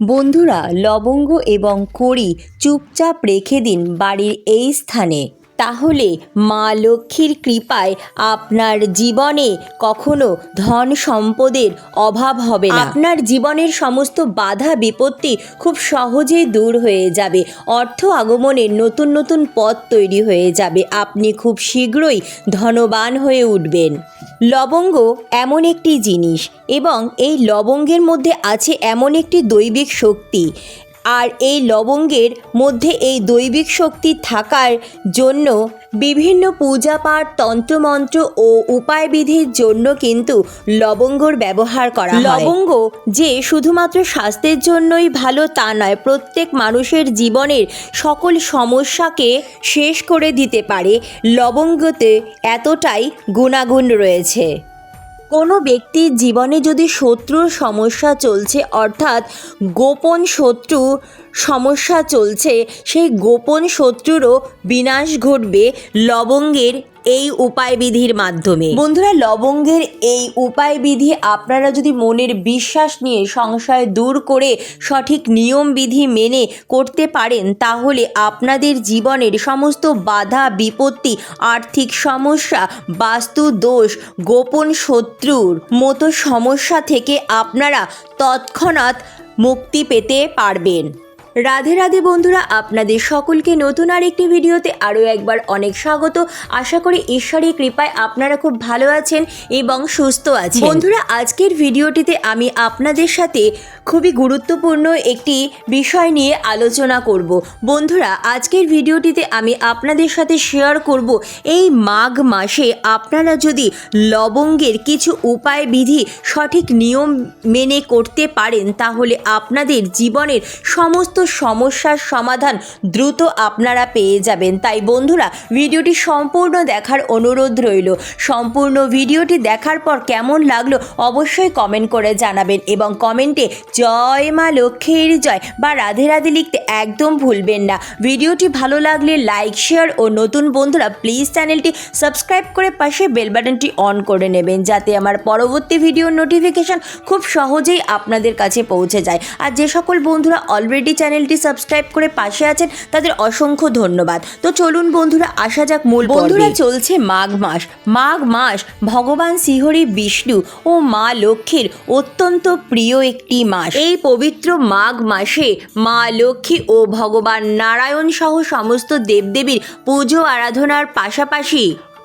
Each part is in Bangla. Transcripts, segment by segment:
বন্ধুরা লবঙ্গ এবং কড়ি চুপচাপ রেখে দিন বাড়ির এই স্থানে। তাহলে মা লক্ষ্মীর কৃপায় আপনার জীবনে কখনো ধন সম্পদের অভাব হবে না। আপনার জীবনের সমস্ত বাধা বিপত্তি খুব সহজেই দূর হয়ে যাবে। অর্থ আগমনের নতুন নতুন পথ তৈরি হয়ে যাবে। আপনি খুব শীঘ্রই ধনবান হয়ে উঠবেন। লবঙ্গ এমন একটি জিনিস এবং এই লবঙ্গের মধ্যে আছে এমন একটি দৈবিক শক্তি। আর এই লবঙ্গের মধ্যে এই দৈবিক শক্তি থাকার জন্য বিভিন্ন পূজাপাঠ, তন্ত্রমন্ত্র ও উপায়বিধির জন্য কিন্তু লবঙ্গর ব্যবহার করা লবঙ্গ যে শুধুমাত্র স্বাস্থ্যের জন্যই ভালো তা নয়, প্রত্যেক মানুষের জীবনের সকল সমস্যাকে শেষ করে দিতে পারে। লবঙ্গতে এতটাই গুণাগুণ রয়েছে। কোনো ব্যক্তির জীবনে যদি শত্রুর সমস্যা চলছে, অর্থাৎ গোপন শত্রু সমস্যা চলছে, সেই গোপন শত্রুরও বিনাশ ঘটবে লবঙ্গের এই উপায়বিধির মাধ্যমে। বন্ধুরা, লবঙ্গের এই উপায়বিধি আপনারা যদি মনের বিশ্বাস নিয়ে সংশয় দূর করে সঠিক নিয়মবিধি মেনে করতে পারেন, তাহলে আপনাদের জীবনের সমস্ত বাধা, বিপত্তি, আর্থিক সমস্যা, বাস্তু দোষ, গোপন শত্রুর মতো সমস্যা থেকে আপনারা তৎক্ষণাৎ মুক্তি পেতে পারবেন। রাধে রাধে বন্ধুরা, আপনাদের সকলকে নতুন আর একটি ভিডিওতে আরও একবার অনেক স্বাগত। আশা করি ঈশ্বরের কৃপায় আপনারা খুব ভালো আছেন এবং সুস্থ আছেন। বন্ধুরা, আজকের ভিডিওটিতে আমি আপনাদের সাথে খুবই গুরুত্বপূর্ণ একটি বিষয় নিয়ে আলোচনা করব। বন্ধুরা, আজকের ভিডিওটিতে আমি আপনাদের সাথে শেয়ার করব, এই মাঘ মাসে আপনারা যদি লবঙ্গের কিছু উপায় বিধি সঠিক নিয়ম মেনে করতে পারেন, তাহলে আপনাদের জীবনের সমস্ত সমস্যার সমাধান দ্রুত আপনারা পেয়ে যাবেন। তাই বন্ধুরা, ভিডিওটি সম্পূর্ণ দেখার অনুরোধ রইল। সম্পূর্ণ ভিডিওটি দেখার পর কেমন লাগল অবশ্যই কমেন্ট করে জানাবেন এবং কমেন্টে জয় মা লক্ষ্মীর জয় বা রাধে রাধে লিখতে একদম ভুলবেন না। ভিডিওটি ভালো লাগলে লাইক, শেয়ার ও নতুন বন্ধুরা, প্লিজ চ্যানেলটি সাবস্ক্রাইব করে পাশে বেল বাটনটি অন করে নেবেন যাতে আমার পরবর্তী ভিডিওর নোটিফিকেশন খুব সহজেই আপনাদের কাছে পৌঁছে যায়। আর যে সকল বন্ধুরা অলরেডি চ্যানেলটি সাবস্ক্রাইব করে পাশে আছেন তাদের অসংখ্য ধন্যবাদ। তো চলুন বন্ধুরা, আসা যাক মূল বন্ধুরা, চলছে মাঘ মাস। মাঘ মাস ভগবান শ্রীহরি বিষ্ণু ও মা লক্ষ্মীর অত্যন্ত প্রিয় একটি মাস। এই পবিত্র মাঘ মাসে মা লক্ষ্মী ও ভগবান নারায়ণ সহ সমস্ত দেবদেবীর পুজো আরাধনার পাশাপাশি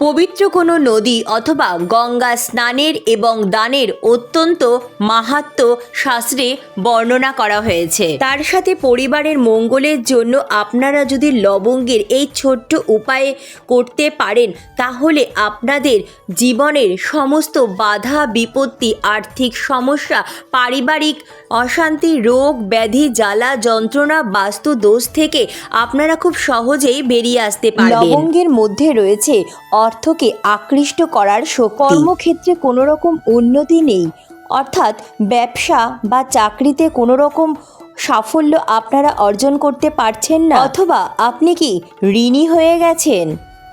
পবিত্র কোনো নদী অথবা গঙ্গা স্নানের এবং দানের অত্যন্ত মাহাত্ম শাস্ত্রে বর্ণনা করা হয়েছে। তার সাথে পরিবারের মঙ্গলের জন্য আপনারা যদি লবঙ্গের এই ছোট্ট উপায়ে করতে পারেন, তাহলে আপনাদের জীবনের সমস্ত বাধা, বিপত্তি, আর্থিক সমস্যা, পারিবারিক অশান্তি, রোগ, ব্যাধি, জ্বালা, যন্ত্রণা, বাস্তু দোষ থেকে আপনারা খুব সহজেই বেরিয়ে আসতে পারবেন। লবঙ্গের মধ্যে রয়েছে অর্থকে আকৃষ্ট করার কর্মক্ষেত্রে কোনো রকম উন্নতি নেই। অর্থাৎ ব্যবসা বা চাকরিতে কোনো রকম সাফল্য আপনারা অর্জন করতে পারছেন না। অথবা আপনি কি ঋণী হয়ে গেছেন?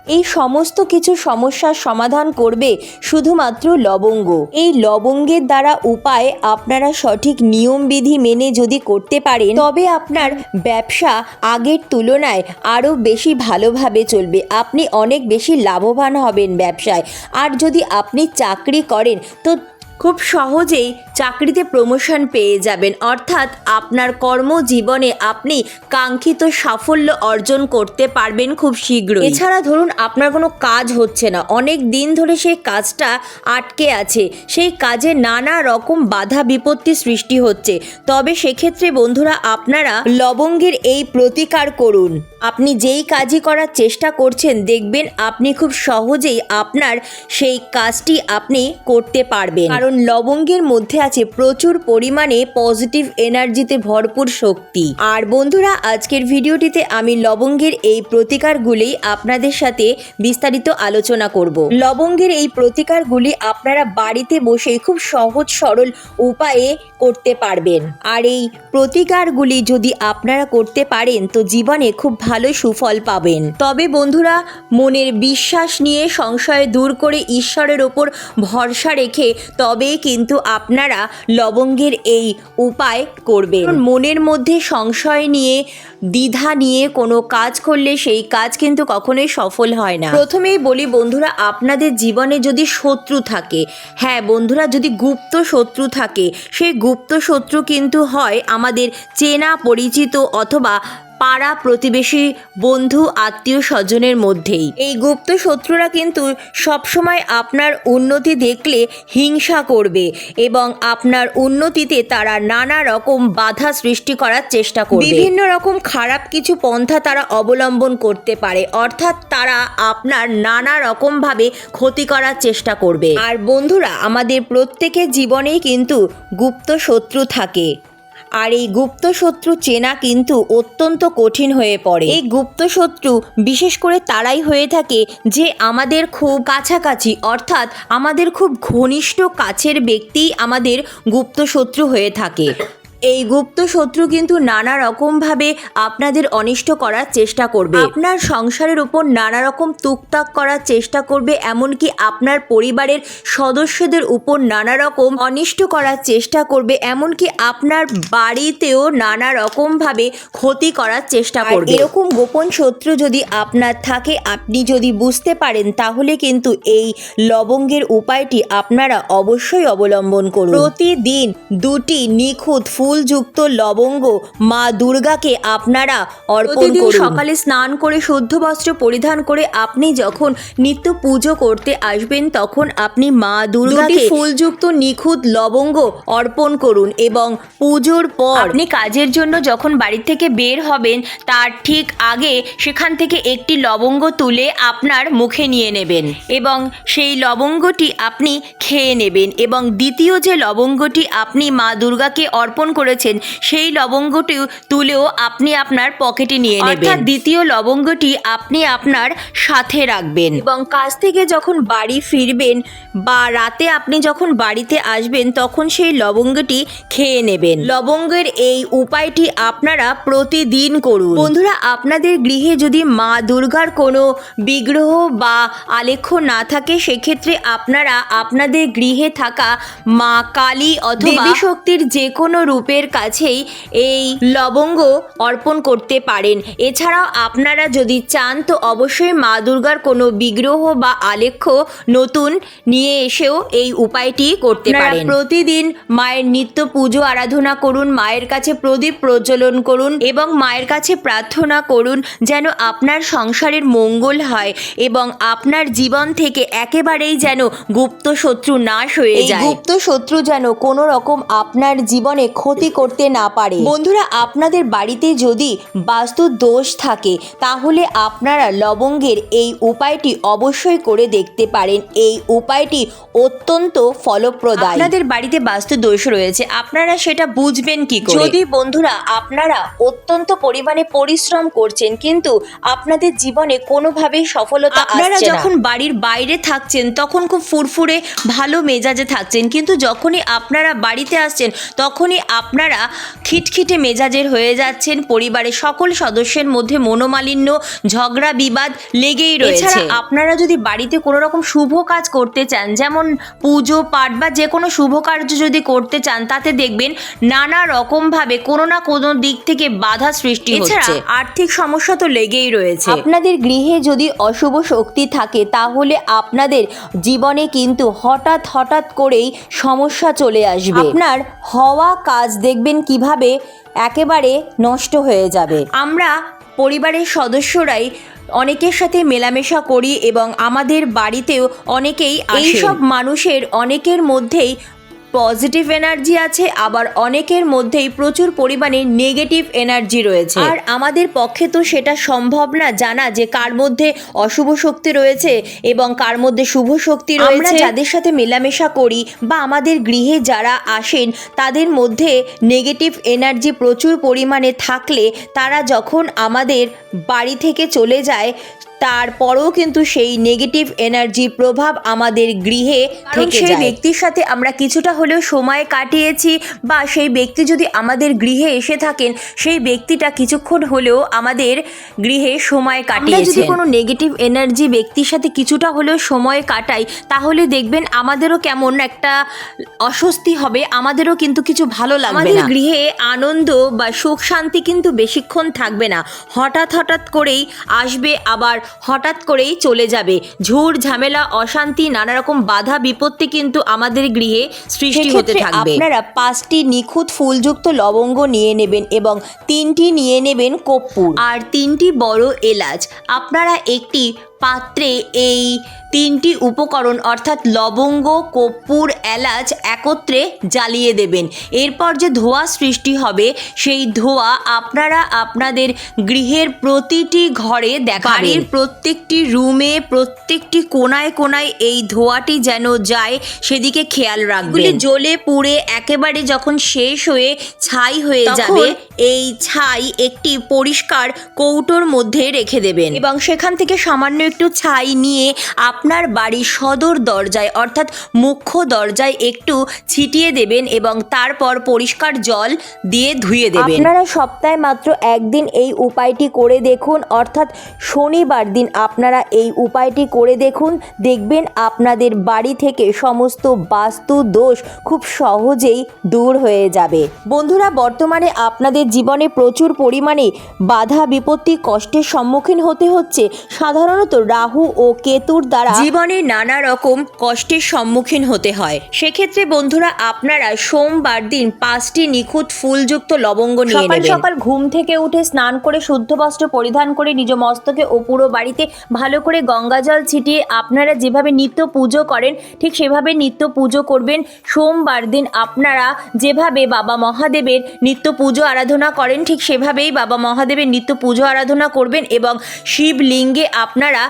এই সমস্ত কিছু সমস্যার সমাধান করবে শুধুমাত্র লবঙ্গ। এই লবঙ্গের দ্বারা উপায় আপনারা সঠিক নিয়মবিধি মেনে যদি করতে পারেন, তবে আপনার ব্যবসা আগের তুলনায় আরও বেশি ভালোভাবে চলবে। আপনি অনেক বেশি লাভবান হবেন ব্যবসায়। আর যদি আপনি চাকরি করেন, তো খুব সহজেই চাকরিতে প্রমোশন পেয়ে যাবেন। অর্থাৎ আপনার কর্মজীবনে আপনি কাঙ্ক্ষিত সাফল্য অর্জন করতে পারবেন খুব শীঘ্রই। এছাড়া ধরুন, আপনার কোনো কাজ হচ্ছে না। অনেক দিন ধরে সেই কাজটা আটকে আছে। সেই কাজে নানা রকম বাধা বিপত্তি সৃষ্টি হচ্ছে। তবে সেক্ষেত্রে বন্ধুরা, আপনারা লবঙ্গের এই প্রতিকার করুন। আপনি যেই কাজই করার চেষ্টা করছেন, দেখবেন আপনি খুব সহজেই আপনার সেই কাজটি আপনি করতে পারবেন। কারণ লবঙ্গের মধ্যে আছে প্রচুর পরিমাণে পজিটিভ এনার্জিতে ভরপুর শক্তি। আর বন্ধুরা, আজকের ভিডিওটিতে আমি লবঙ্গের এই প্রতিকারগুলি আপনাদের সাথে বিস্তারিত আলোচনা করব। লবঙ্গের এই প্রতিকারগুলি আপনারা বাড়িতে বসেই খুব সহজ সরল উপায়ে করতে পারবেন। আর এই প্রতিকারগুলি যদি আপনারা করতে পারেন, তো জীবনে খুব ভালো সুফল পাবেন। তবে বন্ধুরা, মনের বিশ্বাস নিয়ে সংশয় দূর করে ঈশ্বরের ওপর ভরসা রেখে তবেই কিন্তু আপনারা লবঙ্গের এই উপায় করবেন। মনের মধ্যে সংশয় নিয়ে, দ্বিধা নিয়ে কোনো কাজ করলে সেই কাজ কিন্তু কখনোই সফল হয় না। প্রথমেই বলি বন্ধুরা, আপনাদের জীবনে যদি শত্রু থাকে হ্যাঁ বন্ধুরা, যদি গুপ্ত শত্রু থাকে, সেই গুপ্ত শত্রু কিন্তু হয় আমাদের চেনা পরিচিত অথবা পাড়া প্রতিবেশী বন্ধু আত্মীয় স্বজনের মধ্যেই। এই গুপ্ত শত্রুরা কিন্তু সবসময় আপনার উন্নতি দেখলে হিংসা করবে এবং আপনার উন্নতিতে তারা নানা রকম বাধা সৃষ্টি করার চেষ্টা করবে। বিভিন্ন রকম খারাপ কিছু পন্থা তারা অবলম্বন করতে পারে অর্থাৎ তারা আপনার নানা রকমভাবে ক্ষতি করার চেষ্টা করবে। আর বন্ধুরা আমাদের প্রত্যেকের জীবনেই কিন্তু গুপ্ত শত্রু থাকে। আর এই গুপ্ত শত্রু চেনা কিন্তু অত্যন্ত কঠিন হয়ে পড়ে। এই গুপ্ত শত্রু, বিশেষ করে তারাই হয়ে থাকে যে আমাদের খুব কাছাকাছি, অর্থাৎ আমাদের খুব ঘনিষ্ঠ কাছের ব্যক্তি আমাদের গুপ্ত শত্রু হয়ে থাকে। এই গুপ্ত শত্রু কিন্তু নানা রকমভাবে আপনাদের অনিষ্ট করার চেষ্টা করবে। আপনার সংসারের উপর নানা রকম তুকতাক করার চেষ্টা করবে এমনকি আপনার পরিবারের সদস্যদের উপর নানা রকম অনিষ্ট করার চেষ্টা করবে এমনকি আপনার বাড়িতেও নানা রকমভাবে ক্ষতি করার চেষ্টা করবে। এরকম গোপন শত্রু যদি আপনার থাকে আপনি যদি বুঝতে পারেন তাহলে কিন্তু এই লবঙ্গের উপায়টি আপনারা অবশ্যই অবলম্বন করুন। প্রতিদিন দুটি নিখুঁত ফুলযুক্ত লবঙ্গ মা দুর্গাকে আপনারা অর্পণ করুন। সকালে স্নান করে শুদ্ধ বস্ত্র পরিধান করে আপনি যখন নিত্য পুজো করতে আসবেন তখন আপনি মা দুর্গাকে ফুলযুক্ত নিখুঁত লবঙ্গ অর্পণ করুন এবং পুজোর পর আপনি কাজের জন্য যখন বাড়ি থেকে বের হবেন তার ঠিক আগে সেখান থেকে একটি লবঙ্গ তুলে আপনার মুখে নিয়ে নেবেন এবং সেই লবঙ্গটি আপনি খেয়ে নেবেন এবং দ্বিতীয় যে লবঙ্গটি আপনি মা দুর্গাকে অর্পণ করেছেন সেই লবঙ্গটিও তুলেও আপনি আপনার পকেটে নিয়ে নেবেন। অর্থাৎ দ্বিতীয় লবঙ্গটি আপনি আপনার সাথে রাখবেন। এবং কাজ থেকে যখন বাড়ি ফিরবেন বা রাতে আপনি যখন বাড়িতে আসবেন তখন সেই লবঙ্গটি খেয়ে নেবেন। লবঙ্গের এই উপায়টি আপনারা প্রতিদিন করুন। বন্ধুরা আপনাদের গৃহে যদি মা দুর্গার কোনো বিগ্রহ বা আলেখ্য না থাকে সেক্ষেত্রে আপনারা আপনাদের গৃহে থাকা মা কালী অথবা শক্তির যে কোনো রূপের কাছেই এই লবঙ্গ অর্পণ করতে পারেন। এছাড়াও আপনারা যদি চান তো অবশ্যই মা দুর্গার কোনো বিগ্রহ বা আলেখ্য নতুন নিয়ে এসেও এই উপায়টি করতে পারেন। প্রতিদিন মায়ের নিত্য পুজো আরাধনা করুন মায়ের কাছে প্রদীপ প্রজ্বলন করুন এবং মায়ের কাছে প্রার্থনা করুন যেন আপনার সংসারের মঙ্গল হয় এবং আপনার জীবন থেকে একেবারেই যেন গুপ্ত শত্রু নাশ হয়ে যায়। গুপ্ত শত্রু যেন কোনো রকম আপনার জীবনে ক্ষতি করতে না পারে। বন্ধুরা আপনাদের বাড়িতে যদি বাস্তু দোষ থাকে তাহলে আপনারা লবঙ্গের এই উপায়টি অবশ্যই করে দেখতে পারেন। এই উপায়টি অত্যন্ত ফলপ্রদ আপনাদের বাড়িতে বাস্তু দোষ রয়েছে আপনারা সেটা বুঝবেন কি করে? যদি বন্ধুরা আপনারা অত্যন্ত পরিমাণে পরিশ্রম করছেন কিন্তু আপনাদের জীবনে কোনোভাবেই সফলতা আপনারা যখন বাড়ির বাইরে থাকছেন তখন খুব ফুরফুরে ভালো মেজাজে থাকছেন কিন্তু যখনই আপনারা বাড়িতে আসছেন তখনই আপনারা খিটখিটে মেজাজের হয়ে যাচ্ছেন পরিবারের সকল সদস্যের মধ্যে মনোমালিন্য ঝগড়া বিবাদ লেগেই রয়েছে। আপনারা যদি বাড়িতে কোনো রকম শুভ কাজ করতে চান যেমন পুজো পাঠ বা যে কোনো শুভ কার্য যদি করতে চান তাতে দেখবেন নানা রকমভাবে কোনো না কোনো দিক থেকে বাধা সৃষ্টি হচ্ছে। আর্থিক সমস্যা তো লেগেই রয়েছে। আপনাদের গৃহে যদি অশুভ শক্তি থাকে তাহলে আপনাদের জীবনে কিন্তু হঠাৎ হঠাৎ করেই সমস্যা চলে আসবে। আপনার হওয়া কাজ দেখবেন কীভাবে একেবারে নষ্ট হয়ে যাবে। আমরা পরিবারের সদস্যরাই অনেকের সাথে মেলামেশা করি এবং আমাদের বাড়িতেও অনেকেই এইসব মানুষের অনেকের মধ্যেই পজিটিভ এনার্জি আছে আবার অনেকের মধ্যেই প্রচুর পরিমাণে নেগেটিভ এনার্জি রয়েছে। আর আমাদের পক্ষে তো সেটা সম্ভব না জানা যে কার মধ্যে অশুভ শক্তি রয়েছে এবং কার মধ্যে শুভ শক্তি রয়েছে। যাদের সাথে মেলামেশা করি বা আমাদের গৃহে যারা আসেন তাদের মধ্যে নেগেটিভ এনার্জি প্রচুর পরিমাণে থাকলে তারা যখন আমাদের বাড়ি থেকে চলে যায় তারপরেও কিন্তু সেই নেগেটিভ এনার্জির প্রভাব আমাদের গৃহে থেকে সেই ব্যক্তির সাথে আমরা কিছুটা হলেও সময় কাটিয়েছি বা সেই ব্যক্তি যদি আমাদের গৃহে এসে থাকেন সেই ব্যক্তিটা কিছুক্ষণ হলেও আমাদের গৃহে সময় কাটিয়েছে যদি কোনো নেগেটিভ এনার্জি ব্যক্তির সাথে কিছুটা হলেও সময় কাটাই তাহলে দেখবেন আমাদেরও কেমন একটা অস্বস্তি হবে আমাদেরও কিন্তু কিছু ভালো লাগবে আমাদের গৃহে আনন্দ বা সুখ শান্তি কিন্তু বেশিক্ষণ থাকবে না। হঠাৎ হঠাৎ করেই আসবে আবার হঠাৎ করেই চলে যাবে। ঝুর ঝামেলা অশান্তি নানা রকম বাধা বিপত্তি কিন্তু আমাদের গৃহে সৃষ্টি হতে থাকবে। আপনারা পাঁচটি নিখুঁত ফুলযুক্ত লবঙ্গ নিয়ে নেবেন এবং তিনটি নিয়ে নেবেন কপ্পুর আর তিনটি বড় এলাচ। আপনারা একটি পাত্রে এই তিনটি উপকরণ অর্থাৎ লবঙ্গ কর্পূর এলাচ একত্রে জ্বালিয়ে দেবেন। এরপর যে ধোঁয়া সৃষ্টি হবে সেই ধোঁয়া আপনারা আপনাদের গৃহের প্রতিটি ঘরে দেখাবেন। বাড়ির প্রত্যেকটি রুমে প্রত্যেকটি কোনায় কোনায় এই ধোঁয়াটি যেন যায় সেদিকে খেয়াল রাখবেন। জ্বলে পুড়ে একেবারে যখন শেষ হয়ে ছাই হয়ে যাবে এই ছাই একটি পরিষ্কার কৌটোর মধ্যে রেখে দেবেন। এবং সেখান থেকে সামান্য একটু ছাই নিয়ে আপনার বাড়ির সদর দরজায়, অর্থাৎ মুখ্য দরজায় একটু ছিটিয়ে দেবেন এবং তারপর পরিষ্কার জল দিয়ে ধুয়ে দেবেন। আপনারা সপ্তাহে মাত্র একদিন এই উপায়টি করে দেখুন, অর্থাৎ শনিবার দিন আপনারা এই উপায়টি করে দেখুন, দেখবেন আপনাদের বাড়ি থেকে সমস্ত বাস্তু দোষ খুব সহজেই দূর হয়ে যাবে। বন্ধুরা, বর্তমানে আপনাদের জীবনে প্রচুর পরিমাণে বাধা বিপত্তি কষ্টের সম্মুখীন হতে হচ্ছে। সাধারণত রাহু ও কেতুর দ্বারা জীবনে নানা রকম কষ্টের সম্মুখীন হতে হয়। সেক্ষেত্রে বন্ধুরা আপনারা সোমবার দিন পাঁচটি নিখুঁত ফুলযুক্ত লবঙ্গ নিয়ে সকাল সকাল ঘুম থেকে উঠে স্নান করে শুদ্ধ বস্ত্র পরিধান করে নিজ মস্তকে ও পুরো বাড়িতে ভালো করে গঙ্গা জল ছিটিয়ে আপনারা যেভাবে নিত্য পুজো করেন ঠিক সেভাবে নিত্য পুজো করবেন। সোমবার দিন আপনারা যেভাবে বাবা মহাদেবের নিত্য পুজো আরাধনা করেন ঠিক সেভাবেই বাবা মহাদেবের নিত্য পুজো আরাধনা করবেন এবং শিবলিঙ্গে আপনারা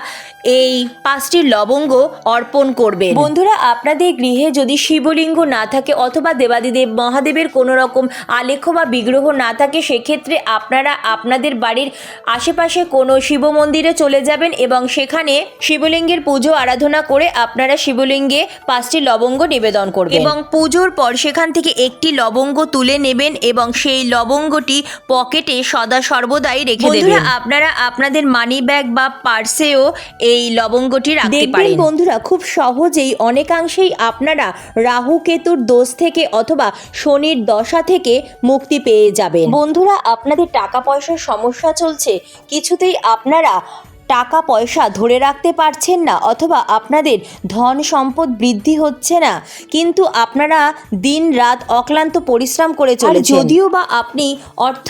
এই পাঁচটি লবঙ্গ অর্পণ করবেন। বন্ধুরা আপনাদের গৃহে যদি শিবলিঙ্গ না থাকে অথবা দেবাদিদেব মহাদেবের কোনো রকম আলেখ্য বা বিগ্রহ না থাকে সেক্ষেত্রে আপনারা আপনাদের বাড়ির আশেপাশে কোনো শিব মন্দিরে চলে যাবেন এবং সেখানে শিবলিঙ্গের পুজো আরাধনা করে আপনারা শিবলিঙ্গে পাঁচটি লবঙ্গ নিবেদন করবেন। এবং পুজোর পর সেখান থেকে একটি লবঙ্গ তুলে নেবেন এবং সেই লবঙ্গটি পকেটে সদা সর্বদাই রেখে দেবেন। আপনারা আপনাদের মানি ব্যাগ বা পার্সেও এই লবঙ্গটি রাখতে পারেন। বন্ধুরা খুব সহজেই অনেকাংশেই আপনারা রাহু কেতুর দোষ থেকে অথবা শনির দশা থেকে মুক্তি পেয়ে যাবেন। বন্ধুরা আপনাদের টাকা পয়সার সমস্যা চলছে কিছুতেই আপনারা টাকা পয়সা ধরে রাখতে পারছেন না অথবা আপনাদের ধন সম্পদ বৃদ্ধি হচ্ছে না কিন্তু আপনারা দিন রাত অক্লান্ত পরিশ্রম করে চলেছেন। যদিও বা আপনি অর্থ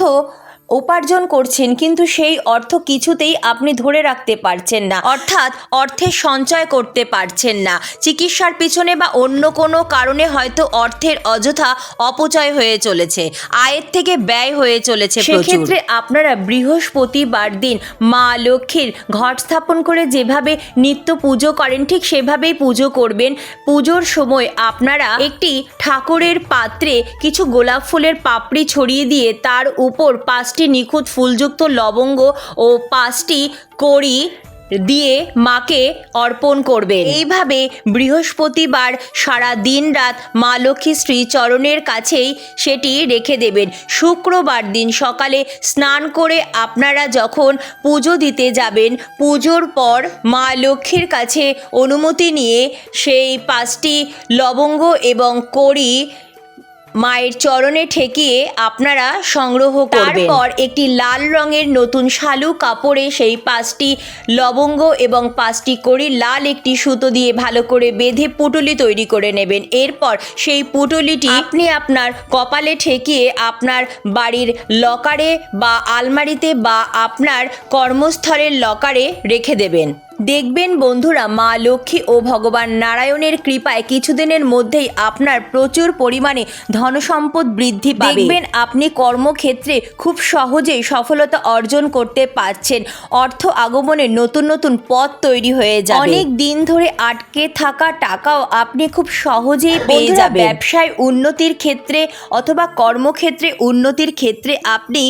উপার্জন করছেন, কিন্তু সেই অর্থ কিছুতেই আপনি ধরে রাখতে পারছেন না। অর্থাৎ অর্থের সঞ্চয় করতে পারছেন না। চিকিৎসার পিছনে বা অন্য কোনো কারণে হয়তো অর্থের অযথা অপচয় হয়ে চলেছে, আয়ের থেকে ব্যয় হয়ে চলেছে সেক্ষেত্রে আপনারা বৃহস্পতিবার দিন মা লক্ষ্মীর ঘট স্থাপন করে যেভাবে নিত্য পুজো করেন, ঠিক সেভাবেই পুজো করবেন। পুজোর সময় আপনারা একটি ঠাকুরের পাত্রে কিছু গোলাপ ফুলের পাপড়ি ছড়িয়ে দিয়ে তার উপর পাঁচটি নিখুঁত ফুলযুক্ত লবঙ্গ ও পাঁচটি কড়ি দিয়ে মাকে অর্পণ করবেন। এইভাবে বৃহস্পতিবার সারা দিন রাত মা লক্ষ্মী শ্রী চরণের কাছেই সেটি রেখে দেবেন। শুক্রবার দিন সকালে স্নান করে আপনারা যখন পুজো দিতে যাবেন, পুজোর পর মা লক্ষ্মীর কাছে অনুমতি নিয়ে সেই পাঁচটি লবঙ্গ এবং কড়ি মায়ের চরণে ঠেকিয়ে আপনারা সংগ্রহ করবেন। তারপর একটি লাল রঙের নতুন শালু কাপড়ে সেই পাঁচটি লবঙ্গ এবং পাঁচটি কড়ি লাল একটি সুতো দিয়ে ভালো করে বেঁধে পুটুলি তৈরি করে নেবেন। এরপর সেই পুটুলিটি আপনি আপনার কপালে ঠেকিয়ে আপনার বাড়ির লকারে বা আলমারিতে বা আপনার কর্মস্থলের লকারে রেখে দেবেন। দেখবেন বন্ধুরা মা লক্ষ্মী ও ভগবান নারায়ণের কৃপায় কিছুদিনের মধ্যেই আপনার প্রচুর পরিমাণে ধনসম্পদ বৃদ্ধি পাবে। দেখবেন আপনি কর্মক্ষেত্রে খুব সহজেই সফলতা অর্জন করতে পারছেন। অর্থ আগমনের নতুন নতুন পথ তৈরি হয়ে যাবে। অনেক দিন ধরে আটকে থাকা টাকাও আপনি খুব সহজেই পেয়ে যাবেন। ব্যবসায় উন্নতির ক্ষেত্রে অথবা কর্মক্ষেত্রে উন্নতির ক্ষেত্রে আপনি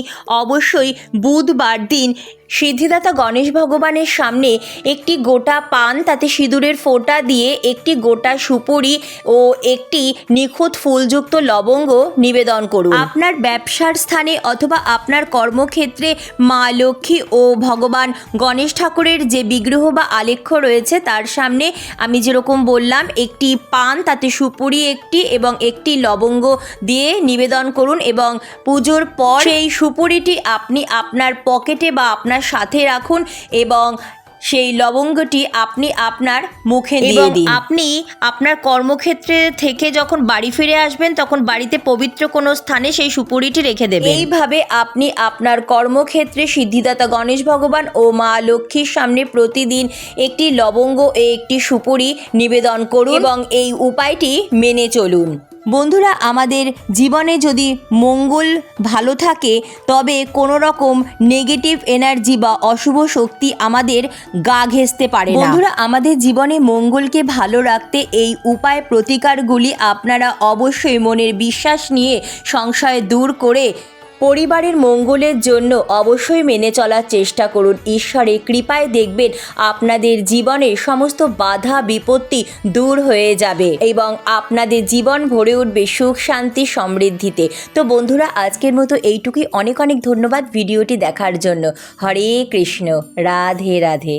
অবশ্যই বুধবার দিন সিদ্ধিদাতা গণেশ ভগবানের সামনে একটি গোটা পান, তাতে সিঁদুরের ফোঁটা দিয়ে একটি গোটা সুপুরি ও একটি নিখুঁত ফুলযুক্ত লবঙ্গ নিবেদন করুন। আপনার ব্যবসার স্থানে অথবা আপনার কর্মক্ষেত্রে মা লক্ষ্মী ও ভগবান গণেশ ঠাকুরের যে বিগ্রহ বা আলেখ্য রয়েছে, তার সামনে আমি যেরকম বললাম, একটি পান, তাতে সুপুরি একটি এবং একটি লবঙ্গ দিয়ে নিবেদন করুন এবং পুজোর পর এই সুপুরিটি আপনি আপনার পকেটে বা আপনার সাথে রাখুন এবং সেই লবঙ্গটি আপনি আপনার মুখে দিয়ে দিন। আপনি আপনার কর্মক্ষেত্রে থেকে যখন বাড়ি ফিরে আসবেন তখন বাড়িতে পবিত্র কোনো স্থানে সেই সুপুরিটি রেখে দেবেন। এইভাবে আপনি আপনার কর্মক্ষেত্রে সিদ্ধিদাতা গণেশ ভগবান ও মা লক্ষ্মীর সামনে প্রতিদিন একটি লবঙ্গ ও একটি সুপুরি নিবেদন করুন এবং এই উপায়টি মেনে চলুন। বন্ধুরা, আমাদের জীবনে যদি মঙ্গল ভালো থাকে, তবে কোনো রকম নেগেটিভ এনার্জি বা অশুভ শক্তি আমাদের গা ঘেঁচতে পারে বন্ধুরা, আমাদের জীবনে মঙ্গলকে ভালো রাখতে এই উপায় প্রতিকারগুলি আপনারা অবশ্যই মনের বিশ্বাস নিয়ে, সংশয় দূর করে পরিবারের মঙ্গলের জন্য অবশ্যই মেনে চলার চেষ্টা করুন। ঈশ্বরের কৃপায় দেখবেন আপনাদের জীবনের সমস্ত বাধা, বিপত্তি দূর হয়ে যাবে এবং আপনাদের জীবন ভরে উঠবে সুখ, শান্তি, সমৃদ্ধিতে। তো বন্ধুরা, আজকের মতো এইটুকুই। অনেক অনেক ধন্যবাদ ভিডিওটি দেখার জন্য। হরে কৃষ্ণ। রাধে রাধে।